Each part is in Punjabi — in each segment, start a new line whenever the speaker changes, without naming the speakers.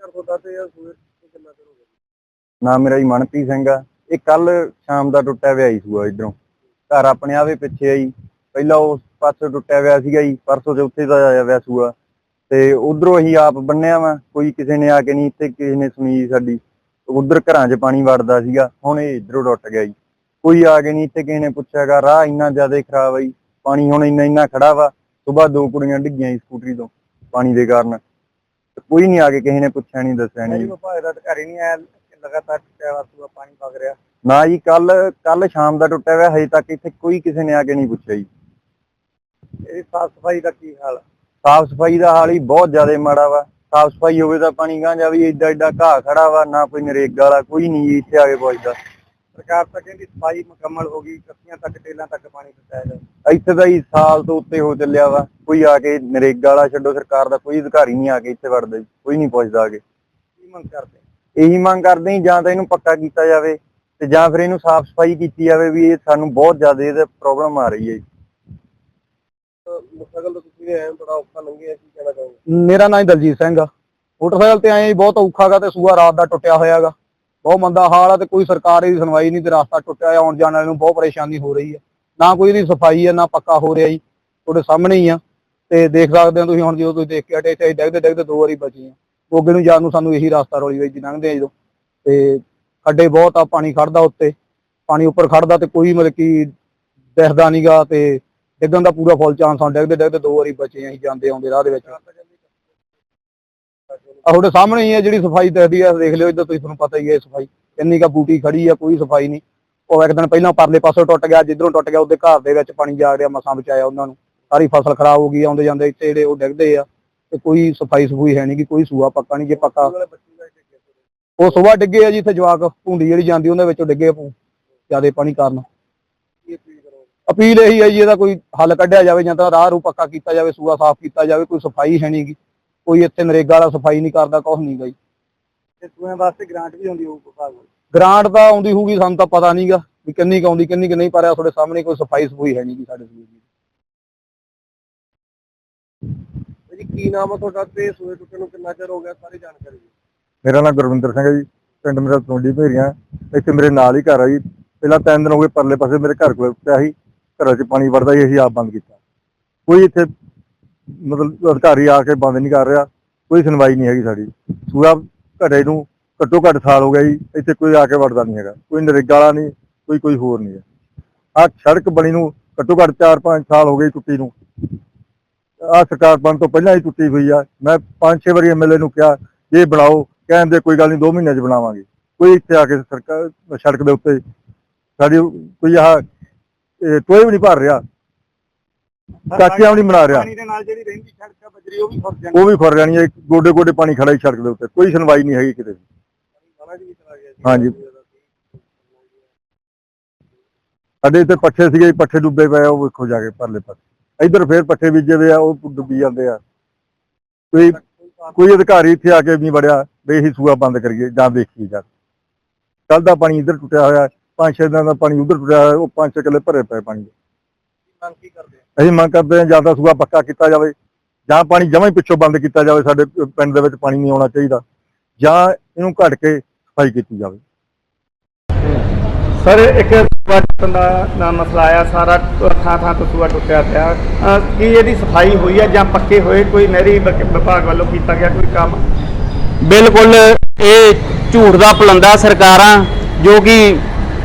ਘਰ ਤੁਹਾਡਾ ਤੇ ਇਹ ਸੂਏ ਤੋਂ ਕਿੰਨਾ ਚਿਰ ਹੋ ਗਿਆ?
ਨਾਮ ਮੇਰਾ ਜੀ ਮਨਪ੍ਰੀਤ ਸਿੰਘ ਆ। ਇਹ ਕੱਲ ਸ਼ਾਮ ਦਾ ਟੁੱਟਿਆ ਹੋਇਆ ਹੀ ਸੂਆ ਇਧਰੋਂ। ਘਰ ਆਪਣੇ ਆਵੇ ਪਿੱਛੇ ਆਈ ਪਹਿਲਾਂ ਉਸ ਪਾਸੇ ਟੁੱਟਿਆ ਹੋਇਆ ਸੀਗਾ ਜੀ। ਪਰਸੋਂ ਚੌਥੇ ਦਾ ਆਇਆ ਹੋਇਆ ਸੂਆ ਤੇ ਉਧਰੋਂ ਅਸੀਂ ਆਪ ਬੰਨਿਆ ਵਾ। ਕੋਈ ਕਿਸੇ ਨੇ ਆ ਕੇ ਨਹੀਂ ਇੱਥੇ, ਕਿਸੇ ਨੇ ਸੁਣੀ ਸਾਡੀ। ਉਧਰ ਘਰਾਂ 'ਚ ਪਾਣੀ ਵੜਦਾ ਸੀਗਾ। ਹੁਣ ਇਹ ਇਧਰੋਂ ਟੁੱਟ ਗਿਆ ਜੀ। ਕੋਈ ਆ ਕੇ ਨਹੀਂ ਇੱਥੇ, ਕਿਸੇ ਨੇ ਪੁੱਛਿਆਗਾ ਰਾਹ ਇੰਨਾ ਜ਼ਿਆਦਾ ਖਰਾਬ ਆ ਜੀ। ਪਾਣੀ ਹੁਣ ਇੰਨਾ ਇੰਨਾ ਖੜਾ ਵਾ। ਸਵੇਰ ਦੋ ਕੁੜੀਆਂ ਡਿੱਗੀਆਂ ਜੀ ਸਕੂਟਰੀ ਤੋਂ ਪਾਣੀ ਦੇ ਕਾਰਨ। ਕੋਈ ਨਹੀਂ ਆ ਕੇ ਕਿਸੇ ਨੇ ਪੁੱਛਿਆ ਨਹੀਂ ਦੱਸਿਆ ਨਹੀਂ
ਵਿਭਾਗ ਦਾ ਅਧਿਕਾਰੀ ਨਹੀਂ ਆਇਆ ਲਗਾਤਾਰ ਟੁੱਟਿਆ ਵਾ ਸੂਆ ਪਾਣੀ ਵਗ ਰਿਹਾ।
ਨਾ ਜੀ ਕੱਲ ਕੱਲ ਸ਼ਾਮ ਦਾ ਟੁੱਟਿਆ ਹੋਇਆ ਹਜੇ ਤੱਕ ਇੱਥੇ ਕੋਈ ਕਿਸੇ ਨੇ ਆ ਕੇ ਨਹੀਂ ਪੁੱਛਿਆ ਜੀ।
ਇਹਦੀ ਸਾਫ਼ ਸਫ਼ਾਈ ਦਾ ਕੀ ਹਾਲ?
ਸਾਫ਼ ਸਫ਼ਾਈ ਦਾ ਹਾਲ ਹੀ ਬਹੁਤ ਜ਼ਿਆਦਾ ਮਾੜਾ ਵਾ। ਸਾਫ਼ ਸਫ਼ਾਈ ਹੋਵੇ ਤਾਂ ਪਾਣੀ ਗਾਂ ਜਾਵੇ ਏਡਾ ਏਡਾ ਘਾਹ ਖੜਾ ਵਾ ਨਾ ਕੋਈ ਨਰੇਗਾ ਵਾਲਾ ਕੋਈ ਨਹੀਂ ਇੱਥੇ ਆ ਕੇ ਪਹੁੰਚਦਾ
ਸਰਕਾਰ ਤਾਂ ਕਹਿੰਦੀ ਸਫ਼ਾਈ ਮੁਕੰਮਲ ਹੋ ਗਈ ਕੱਸੀਆਂ ਤੱਕ ਟੇਲਾਂ ਤੱਕ ਪਾਣੀ ਪਹੁੰਚਾਇਆ ਜਾਵੇ
ਇੱਥੇ ਤਾਂ ਹੀ ਸਾਲ ਤੋਂ ਉੱਤੇ ਹੋ ਚੱਲਿਆ ਵਾ ਕੋਈ ਆ ਕੇ ਨਰੇਗਾ ਵਾਲਾ ਛੱਡੋ ਸਰਕਾਰ ਦਾ ਕੋਈ ਅਧਿਕਾਰੀ ਨਹੀਂ ਆ ਕੇ ਇੱਥੇ ਵੜਦਾ ਜੀ ਕੋਈ ਨਹੀਂ ਪੁੱਛਦਾ ਆ ਕੇ
ਕੀ ਮੰਗ ਕਰਦੇ
ਇਹੀ ਮੰਗ ਕਰਦੇ ਜੀ ਤਾਂ ਇਹਨੂੰ ਪੱਕਾ ਕੀਤਾ ਜਾਵੇ ਤੇ ਜਾਂ ਫਿਰ ਇਹਨੂੰ ਸਾਫ਼ ਸਫ਼ਾਈ ਕੀਤੀ ਜਾਵੇ ਵੀ ਇਹ ਸਾਨੂੰ ਬਹੁਤ ਜ਼ਿਆਦਾ ਇਹਦਾ ਪ੍ਰੋਬਲਮ ਆ ਰਹੀ ਹੈ ਜੀ।
ਮੋਟਰਸਾਈਕਲ ਤੋਂ ਤੁਸੀਂ ਆਏ ਬੜਾ ਔਖਾ ਲੰਘਿਆ ਕੀ ਕਹਿਣਾ ਚਾਹੋਗੇ?
ਮੇਰਾ ਨਾਮ ਦਲਜੀਤ ਸਿੰਘ ਆ। ਮੋਟਰਸਾਈਕਲ ਤੇ ਆਏ ਬਹੁਤ ਔਖਾਗਾ ਤੇ ਸੂਆ ਰਾਤ ਦਾ ਟੁੱਟਿਆ ਹੋਇਆਗਾ ਬਹੁਤ ਮੰਦਾ ਹਾਲ ਆ ਤੇ ਕੋਈ ਸਰਕਾਰ ਸਰਕਾਰੀ ਸੁਣਵਾਈ ਨਹੀਂ ਤੇ ਰਸਤਾ ਟੁੱਟਿਆ ਆਉਣ ਜਾਣ ਵਾਲੇ ਨੂੰ ਬਹੁਤ ਪਰੇਸ਼ਾਨੀ ਹੋ ਰਹੀ ਆ। ਨਾ ਕੋਈ ਇਹਦੀ ਸਫ਼ਾਈ ਆ, ਨਾ ਪੱਕਾ ਹੋ ਰਿਹਾ ਜੀ, ਤੁਹਾਡੇ ਸਾਹਮਣੇ ਹੀ ਆ। ਤੇ ਦੇਖ ਸਕਦੇ ਹੋ ਤੁਸੀਂ ਹੁਣ ਜਦੋਂ ਤੁਸੀਂ ਦੇਖ ਕੇ ਹਟੇ ਤੇ ਡੈਗਦੇ ਡੈਗਦੇ ਦੋ ਵਾਰੀ ਬਚੀ ਆ। ਅੱਗੇ ਨੂੰ ਜਾਣ ਨੂੰ ਸਾਨੂੰ ਇਹੀ ਰਸਤਾ ਰੋਲੀ ਹੋਈ ਜੀ ਲੰਘਦੇ ਆ ਜਦੋਂ। ਤੇ ਖੱਡੇ ਬਹੁਤ ਆ, ਪਾਣੀ ਖੜਦਾ ਉੱਤੇ। ਪਾਣੀ ਉੱਪਰ ਖੜਦਾ ਤੇ ਕੋਈ ਮਤਲਬ ਕਿ ਦਿਖਦਾ ਨਹੀਂਗਾ ਤੇ ਡਿੱਗਣ ਦਾ ਪੂਰਾ ਫੁੱਲ ਚਾਂਸ ਆ। ਡਿੱਗਦੇ ਡਿੱਗਦੇ ਦੋ ਵਾਰੀ ਬਚੇ ਆ, ਅਸੀਂ ਜਾਂਦੇ ਆਉਂਦੇ ਰਾਹ ਦੇ ਵਿੱਚ। ਆ ਤੁਹਾਡੇ ਸਾਹਮਣੇ ਹੀ ਹੈ ਜਿਹੜੀ ਸਫ਼ਾਈ ਦਿਖਦੀ ਹੈ ਦੇਖ ਲਿਓ ਇੱਧਰ, ਤੁਸੀਂ ਤੁਹਾਨੂੰ ਪਤਾ ਹੀ ਹੈ ਸਫ਼ਾਈ। ਇੰਨੀ ਕਾ ਬੂਟੀ ਖੜੀ ਆ, ਕੋਈ ਸਫ਼ਾਈ ਨਹੀਂ। ਉਹ ਇੱਕ ਦਿਨ ਪਹਿਲਾਂ ਪਰਲੇ ਪਾਸੋਂ ਟੁੱਟ ਗਿਆ, ਜਿੱਧਰੋਂ ਟੁੱਟ ਗਿਆ, ਉਹਦੇ ਘਰ ਦੇ ਵਿੱਚ ਪਾਣੀ ਜਾ ਰਿਹਾ, ਮਸਾਂ ਬਚਾਇਆ ਉਹਨਾਂ ਨੂੰ। ਸਾਰੀ ਫਸਲ ਖਰਾਬ ਹੋ ਗਈ ਆਉਂਦੇ ਜਾਂਦੇ ਇੱਥੇ ਜਿਹੜੇ ਉਹ ਡਿੱਗਦੇ ਆ। ਤੇ ਕੋਈ ਸਫ਼ਾਈ ਸਫੂਈ ਹੈ ਨਹੀਂ ਕਿ ਕੋਈ ਸੂਆ ਪੱਕਾ ਨਹੀਂ ਜੇ ਪੱਕਾ। ਉਹ ਸਵੇਰ ਡਿੱਗੇ ਆ ਜੀ ਇੱਥੇ ਜਵਾਕ, ਭੁੰਡੀ ਜਿਹੜੀ ਜਾਂਦੀ ਉਹਦੇ ਵਿੱਚੋਂ ਡਿੱਗੇ ਜਿਆਦੇ ਪਾਣੀ ਕਾਰਨ।
ਅਪੀਲ
ਇਹੀ ਹੈ ਜੀ, ਇਹਦਾ ਕੋਈ ਹੱਲ ਕੱਢਿਆ ਜਾਵੇ ਜਾਂ ਤਾਂ ਰਾਹ ਰੂ ਪੱਕਾ ਕੀਤਾ ਜਾਵੇ, ਸੂਆ ਸਾਫ਼ ਕੀਤਾ ਜਾਵੇ, ਕੋਈ ਸਫ਼ਾਈ ਹੈ ਨਹੀਂ ਗੀ। ਕੋਈ ਇੱਥੇ ਨਰੇਗਾ ਵਾਲਾ ਸਫ਼ਾਈ ਨਹੀਂ ਕਰਦਾ ਕੁਛ ਨਹੀਂ ਗਈ
ਤੇ ਸੂਆਂ ਵਾਸਤੇ ਗ੍ਰਾਂਟ ਵੀ ਹੁੰਦੀ ਹੋਊ ਵਿਭਾਗ ਵੱਲੋਂ
ਗ੍ਰਾਂਟ ਤਾਂ ਆਉਂਦੀ ਹੋਊਗੀ ਸਾਨੂੰ ਤਾਂ ਪਤਾ ਨਹੀਂਗਾ ਵੀ ਕਿੰਨੀ ਕੁ ਆਉਂਦੀ ਕਿੰਨੀ ਕੁ ਨਹੀਂ ਪਰ ਆ ਤੁਹਾਡੇ ਸਾਹਮਣੇ ਕੋਈ ਸਫ਼ਾਈ ਸਫੂਈ ਹੈ ਨਹੀਂ ਗੀ ਸਾਡੇ ਸੂਏ ਦੀ
ਜੀ ਕੀ ਨਾਮ ਆ ਤੁਹਾਡਾ ਤੇ ਸੂਏ ਟੁੱਟਣ ਨੂੰ ਕਿੰਨਾ ਚਿਰ ਹੋ ਗਿਆ ਸਾਰੀ ਜਾਣਕਾਰੀ ਦਿਓ।
ਮੇਰਾ ਨਾਮ ਗੁਰਵਿੰਦਰ ਸਿੰਘ ਹੈ ਜੀ ਪਿੰਡ ਮੇਰਾ ਤੋਂਡੀ ਭੇਰੀਆਂ ਇੱਥੇ ਮੇਰੇ ਨਾਲ ਹੀ ਘਰ ਆ ਜੀ। ਪਹਿਲਾਂ ਤਿੰਨ ਦਿਨ ਹੋ ਗਏ ਪਰਲੇ ਪਾਸੇ ਮੇਰੇ ਘਰ ਕੋਲ ਪਿਆ ਸੀ ਘਰਾਂ 'ਚ ਪਾਣੀ ਵੜਦਾ ਸੀ ਅਸੀਂ ਆਪ ਬੰਦ ਕੀਤਾ। ਕੋਈ ਇੱਥੇ ਮਤਲਬ ਅਧਿਕਾਰੀ ਆ ਕੇ ਬੰਦ ਨਹੀਂ ਕਰ ਰਿਹਾ, ਕੋਈ ਸੁਣਵਾਈ ਨਹੀਂ ਹੈਗੀ ਸਾਡੀ। ਸੂਆ ਘੜੇ ਨੂੰ ਘੱਟੋ ਘੱਟ ਸਾਲ ਹੋ ਗਿਆ ਜੀ, ਇੱਥੇ ਕੋਈ ਆ ਕੇ ਵੜਦਾ ਨਹੀਂ ਹੈਗਾ, ਕੋਈ ਨਰੇਗਾ ਵਾਲਾ ਨਹੀਂ, ਕੋਈ ਕੋਈ ਹੋਰ ਨਹੀਂ ਹੈ। ਆ ਸੜਕ ਬਣੀ ਨੂੰ ਘੱਟੋ ਘੱਟ 4-5 ਸਾਲ ਹੋ ਗਏ ਟੁੱਟੀ ਨੂੰ। ਆ ਸਰਕਾਰ ਬਣ ਤੋਂ ਪਹਿਲਾਂ ਹੀ ਟੁੱਟੀ ਹੋਈ ਆ। ਮੈਂ 5-6 ਵਾਰੀ ਐਮਐਲਏ ਨੂੰ ਕਿਹਾ, ਇਹ ਬਣਾਓ ਕਹਿੰਦੇ ਕੋਈ ਗੱਲ ਨਹੀਂ 2 ਮਹੀਨਿਆਂ 'ਚ ਬਣਾਵਾਂਗੇ। ਕੋਈ ਇੱਥੇ ਆ ਕੇ ਸਰਕਾਰ, ਸੜਕ ਦੇ ਉੱਤੇ ਸਾਡੀ ਕੋਈ ਆਹ, ਇਹ ਟੋਏ ਵੀ ਨਹੀਂ ਭਰ ਰਿਹਾ। ਕਾਚੀਆਂ ਵੀ ਨਹੀਂ ਬਣਾ ਰਿਹਾ।
ਪਾਣੀ ਦੇ ਨਾਲ ਜਿਹੜੀ ਰਹਿੰਦੀ ਸੜਕ ਆ ਬਜਰੀ ਉਹ ਵੀ ਫਸ ਜਾਂਦੀ
ਉਹ ਵੀ ਫੁਰ ਜਾਣੀ ਹੈ। ਗੋਡੇ ਗੋਡੇ ਪਾਣੀ ਖੜਾ ਹੀ ਸੜਕ ਦੇ ਉੱਤੇ। ਕੋਈ ਸੁਣਵਾਈ ਨਹੀਂ ਹੈਗੀ ਕਿਤੇ। ਵੀ।
ਵੀ
ਹਾਂਜੀ। ਸਾਡੇ ਇੱਥੇ ਪੱਠੇ ਸੀਗੇ ਪੱਠੇ ਡੁੱਬੇ ਪਏ ਉਹ ਵੇਖੋ ਜਾ ਕੇ ਪਰਲੇ ਪਾਸੇ। ਇੱਧਰ ਫੇਰ ਪੱਠੇ ਬੀਜੇ ਹੋਏ ਆ ਉਹ ਡੁੱਬੀ ਜਾਂਦੇ ਆ। ਕੋਈ ਕੋਈ ਅਧਿਕਾਰੀ ਇੱਥੇ ਆ ਕੇ ਨਹੀਂ ਵੜਿਆ ਵੀ ਅਸੀਂ ਸੂਆ ਬੰਦ ਕਰੀਏ ਜਾਂ ਦੇਖੀਏ ਜਾ ਕੱਲ ਦਾ ਪਾਣੀ ਇੱਧਰ ਟੁੱਟਿਆ ਹੋਇਆ ਪੰਜ ਛੇ ਦਿਨਾਂ ਦਾ ਪਾਣੀ ਉੱਧਰ ਟੁੱਟਿਆ ਹੋਇਆ ਉਹ ਪੰਜ ਛੇ ਕਿੱਲੇ ਭਰੇ ਪਏ ਪਾਣੀ ਦੇ।
ਮੰਗ ਕੀ ਕਰਦੇ ਆ?
ਅਸੀਂ ਮੰਗ ਕਰਦੇ ਹਾਂ ਜਾਂ ਤਾਂ ਸੂਆ ਪੱਕਾ ਕੀਤਾ ਜਾਵੇ ਜਾਂ ਪਾਣੀ ਜਮਾਂ ਹੀ ਪਿੱਛੋਂ ਬੰਦ ਕੀਤਾ ਜਾਵੇ ਸਾਡੇ ਪਿੰਡ ਦੇ ਵਿੱਚ ਪਾਣੀ ਨਹੀਂ ਆਉਣਾ ਚਾਹੀਦਾ ਜਾਂ ਇਹਨੂੰ ਘਟ ਕੇ ਸਫ਼ਾਈ ਕੀਤੀ ਜਾਵੇ।
ਸਰ ਇੱਕ ਵਾਟਨ ਦਾ ਨਾ ਮਸਲਾ ਆਇਆ ਸਾਰਾ ਥਾਂ ਥਾਂ ਤੋਂ ਸੂਆ ਟੁੱਟਿਆ ਪਿਆ। ਕੀ ਇਹਦੀ ਸਫ਼ਾਈ ਹੋਈ ਹੈ ਜਾਂ ਪੱਕੇ ਹੋਏ? ਕੋਈ ਨਹਿਰੀ ਵਿਭਾਗ ਵੱਲੋਂ ਕੀਤਾ ਗਿਆ ਕੋਈ ਕੰਮ?
ਬਿਲਕੁਲ ਇਹ ਝੂਠ ਦਾ ਪਲੰਦਾ ਸਰਕਾਰਾਂ ਜੋ ਕਿ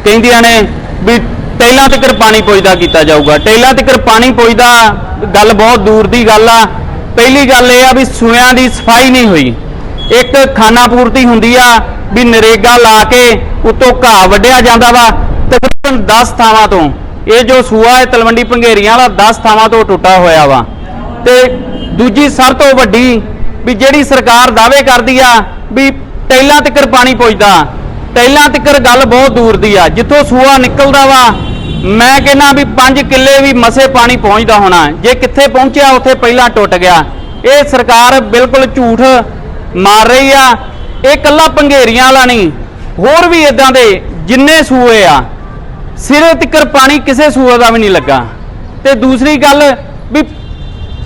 ਕਹਿੰਦੀਆਂ ਨੇ ਵੀ ਟੈਲਾਂ ਤੱਕ ਪਾਣੀ ਪੁੱਜਦਾ ਕੀਤਾ ਜਾਊਗਾ। ਟੈਲਾਂ ਤੱਕ ਪਾਣੀ ਪੁੱਜਦਾ, ਗੱਲ ਬਹੁਤ ਦੂਰ ਦੀ ਗੱਲ ਆ। ਪਹਿਲੀ ਗੱਲ ਇਹ ਆ ਵੀ ਸੂਇਆਂ ਦੀ ਸਫ਼ਾਈ ਨਹੀਂ ਹੋਈ। ਇੱਕ ਖਾਨਾ ਪੂਰਤੀ ਹੁੰਦੀ ਆ ਵੀ ਨਰੇਗਾ ਲਾ ਕੇ ਉਤੋਂ ਘਾਹ ਵੱਢਿਆ ਜਾਂਦਾ ਵਾ ਤਕਰੀਬਨ 10 ਥਾਵਾਂ ਤੋਂ। ਇਹ ਜੋ ਸੂਆ ਹੈ, ਤਲਵੰਡੀ ਪੰਘੇਰੀਆਂ ਵਾਲਾ 10 ਥਾਵਾਂ ਤੋਂ ਟੁੱਟਾ ਹੋਇਆ ਵਾ। ਤੇ ਦੂਜੀ ਸਭ ਤੋਂ ਵੱਡੀ ਵੀ ਜਿਹੜੀ ਸਰਕਾਰ ਦਾਅਵੇ ਕਰਦੀ ਆ ਵੀ ਟੈਲਾਂ ਤੱਕ ਪਾਣੀ ਪੁੱਜਦਾ ਪਹਿਲਾਂ ਤੱਕ ਗੱਲ ਬਹੁਤ ਦੂਰ ਦੀ ਆ, ਜਿੱਥੋਂ ਸੂਆ ਨਿਕਲਦਾ ਵਾ, ਮੈਂ ਕਹਿੰਦਾ ਵੀ 5 ਕਿੱਲੇ ਵੀ ਮਸੇ ਪਾਣੀ ਪਹੁੰਚਦਾ ਹੋਣਾ, ਜੇ ਕਿੱਥੇ ਪਹੁੰਚਿਆ ਉੱਥੇ ਪਹਿਲਾਂ ਟੁੱਟ ਗਿਆ। ਇਹ ਸਰਕਾਰ ਬਿਲਕੁਲ ਝੂਠ ਮਾਰ ਰਹੀ ਆ, ਇਹ ਕੱਲਾ ਪੰਘੇਰੀਆਂ ਵਾਲਾ ਨਹੀਂ, ਹੋਰ ਵੀ ਇਦਾਂ ਦੇ ਜਿੰਨੇ ਸੂਏ ਆ, ਸਿਰੇ ਤੱਕ ਪਾਣੀ ਕਿਸੇ ਸੂਏ ਦਾ ਵੀ ਨਹੀਂ ਲੱਗਾ। ਤੇ ਦੂਸਰੀ ਗੱਲ ਵੀ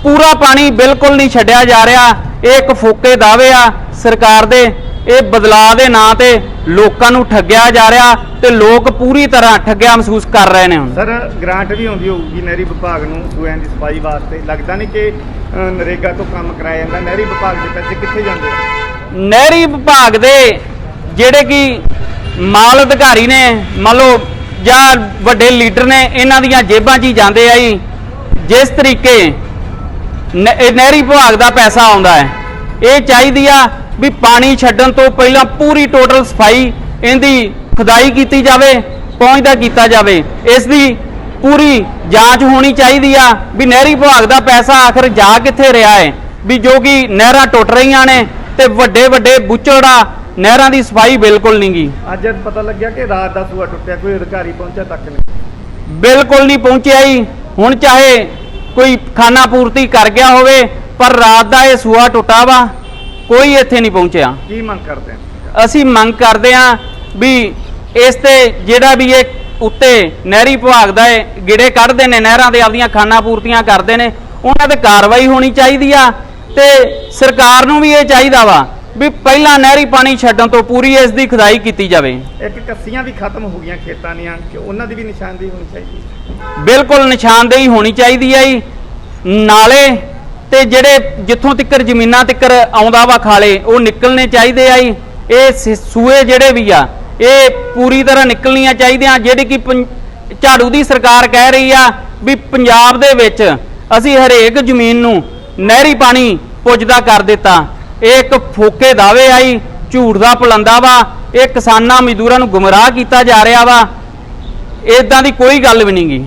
ਪੂਰਾ ਪਾਣੀ ਬਿਲਕੁਲ ਨਹੀਂ ਛੱਡਿਆ ਜਾ ਰਿਹਾ, ਇਹ ਇੱਕ ਫੋਕੇ ਦਾਅਵੇ ਆ ਸਰਕਾਰ ਦੇ ਇਹ ਬਦਲਾਅ ਦੇ ਨਾਂ ਤੇ ਲੋਕਾਂ ਨੂੰ ਠੱਗਿਆ ਜਾ ਰਿਹਾ ਤੇ ਲੋਕ ਪੂਰੀ ਤਰ੍ਹਾਂ ਠੱਗਿਆ ਮਹਿਸੂਸ ਕਰ ਰਹੇ ਨੇ ਹੁਣ।
ਸਰ ਗ੍ਰਾਂਟ ਵੀ ਆਉਂਦੀ ਹੋਊਗੀ ਨਹਿਰੀ ਵਿਭਾਗ ਨੂੰ ਸੂਇਆਂ ਦੀ ਸਫ਼ਾਈ ਵਾਸਤੇ। ਲੱਗਦਾ ਨਹੀਂ ਕਿ ਨਰੇਗਾ ਤੋਂ ਕੰਮ ਕਰਾਇਆ ਜਾਂਦਾ। ਨਹਿਰੀ ਵਿਭਾਗ ਦੇ ਪੈਸੇ ਕਿੱਥੇ ਜਾਂਦੇ? ਆ?
ਨਹਿਰੀ ਵਿਭਾਗ ਦੇ ਜਿਹੜੇ ਕਿ ਮਾਲ ਅਧਿਕਾਰੀ ਨੇ ਮੰਨ ਲਓ ਜਾਂ ਵੱਡੇ ਲੀਡਰ ਨੇ ਇਹਨਾਂ ਦੀਆਂ ਜੇਬਾਂ 'ਚ ਹੀ ਜਾਂਦੇ ਆ ਜੀ। ਜਿਸ ਤਰੀਕੇ ਨਹਿਰੀ ਵਿਭਾਗ ਦਾ ਪੈਸਾ ਆਉਂਦਾ ਹੈ। ਇਹ ਚਾਹੀਦੀ ਆ ਵੀ ਪਾਣੀ ਛੱਡਣ ਤੋਂ ਪਹਿਲਾਂ ਪੂਰੀ ਟੋਟਲ ਸਫ਼ਾਈ ਇਹਦੀ ਖੁਦਾਈ ਕੀਤੀ ਜਾਵੇ ਪਹੁੰਚਦਾ ਕੀਤਾ ਜਾਵੇ। ਇਸ ਦੀ ਪੂਰੀ ਜਾਂਚ ਹੋਣੀ ਚਾਹੀਦੀ ਆ ਵੀ ਨਹਿਰੀ ਵਿਭਾਗ ਦਾ ਪੈਸਾ ਆਖਰ ਜਾ ਕਿੱਥੇ ਰਿਹਾ ਹੈ। ਵੀ ਜੋ ਕਿ ਨਹਿਰਾਂ ਟੁੱਟ ਰਹੀਆਂ ਨੇ ਤੇ ਵੱਡੇ ਵੱਡੇ ਬੁੱਚੜਾ ਨਹਿਰਾਂ ਦੀ ਸਫ਼ਾਈ ਬਿਲਕੁਲ ਨਹੀਂ ਗੀ।
ਅੱਜ ਪਤਾ ਲੱਗਿਆ ਕਿ ਰਾਤ ਦਾ ਸੂਆ ਟੁੱਟਿਆ ਕੋਈ ਅਧਿਕਾਰੀ ਪਹੁੰਚਿਆ ਤੱਕ ਨਹੀਂ।
ਬਿਲਕੁਲ ਨਹੀਂ ਪਹੁੰਚਿਆ ਜੀ। ਹੁਣ ਚਾਹੇ ਕੋਈ ਖਾਨਾ ਪੂਰਤੀ ਕਰ ਗਿਆ ਹੋਵੇ ਪਰ ਰਾਤ ਦਾ ਇਹ ਸੂਆ ਟੁੱਟਾ ਵਾ। ਕੋਈ ਇੱਥੇ ਨਹੀਂ ਪਹੁੰਚਿਆ।
ਕੀ ਮੰਗ ਕਰਦੇ ਆ
ਅਸੀਂ ਮੰਗ ਕਰਦੇ ਹਾਂ ਵੀ ਇਸ ਤੇ ਜਿਹੜਾ ਵੀ ਇਹ ਉੱਤੇ ਨਹਿਰੀ ਵਿਭਾਗ ਦਾ ਗਿੜੇ ਕੱਢਦੇ ਨੇ ਨਹਿਰਾਂ ਦੇ ਆਪਦੀਆਂ ਖਾਨਾ ਪੂਰਤੀਆਂ ਕਰਦੇ ਨੇ ਉਹਨਾਂ ਤੇ ਕਾਰਵਾਈ ਹੋਣੀ ਚਾਹੀਦੀ ਆ ਤੇ ਸਰਕਾਰ ਨੂੰ ਵੀ ਇਹ ਚਾਹੀਦਾ ਵਾ ਵੀ ਪਹਿਲਾਂ ਨਹਿਰੀ ਪਾਣੀ ਛੱਡਣ ਤੋਂ ਪੂਰੀ ਇਸ ਦੀ ਖੁਦਾਈ ਕੀਤੀ ਜਾਵੇ।
ਇੱਕ ਕੱਸੀਆਂ ਵੀ ਖਤਮ ਹੋ ਗਈਆਂ ਖੇਤਾਂ ਦੀਆਂ ਕਿ ਉਹਨਾਂ ਦੀ ਵੀ ਨਿਸ਼ਾਨਦੇਹੀ ਹੋਣੀ ਚਾਹੀਦੀ?
ਬਿਲਕੁਲ ਨਿਸ਼ਾਨਦੇਹੀ ਹੋਣੀ ਚਾਹੀਦੀ ਹੈ ਜੀ। ਨਾਲੇ ਤੇ ਜਿਹੜੇ ਜਿੱਥੋਂ ਤੱਕਰ ਜ਼ਮੀਨਾਂ ਤੱਕਰ ਆਉਂਦਾ ਵਾ ਖਾਲੇ, ਉਹ ਨਿਕਲਣੇ ਚਾਹੀਦੇ ਆ ਜੀ। ਇਹ ਸੂਏ ਜਿਹੜੇ ਵੀ ਆ, ਇਹ ਪੂਰੀ ਤਰ੍ਹਾਂ ਨਿਕਲਣੀਆਂ ਚਾਹੀਦੀਆਂ। ਜਿਹੜੀ ਕਿ ਪੰ- ਝਾੜੂ ਦੀ ਸਰਕਾਰ ਕਹਿ ਰਹੀ ਆ ਵੀ ਪੰਜਾਬ ਦੇ ਵਿੱਚ ਅਸੀਂ ਹਰੇਕ ਜ਼ਮੀਨ ਨੂੰ ਨਹਿਰੀ ਪਾਣੀ ਪੁੱਜਦਾ ਕਰ ਦਿੱਤਾ। ਇਹ ਇੱਕ ਫੋਕੇ ਦਾਅਵੇ ਆਈ ਝੂਠ ਦਾ ਪਲੰਦਾ ਵਾ। ਇਹ ਕਿਸਾਨਾਂ ਮਜ਼ਦੂਰਾਂ ਨੂੰ ਗੁੰਮਰਾਹ ਕੀਤਾ ਜਾ ਰਿਹਾ ਵਾ। ਇਦਾਂ ਦੀ ਕੋਈ ਗੱਲ ਵੀ ਨਹੀਂ ਗੀ।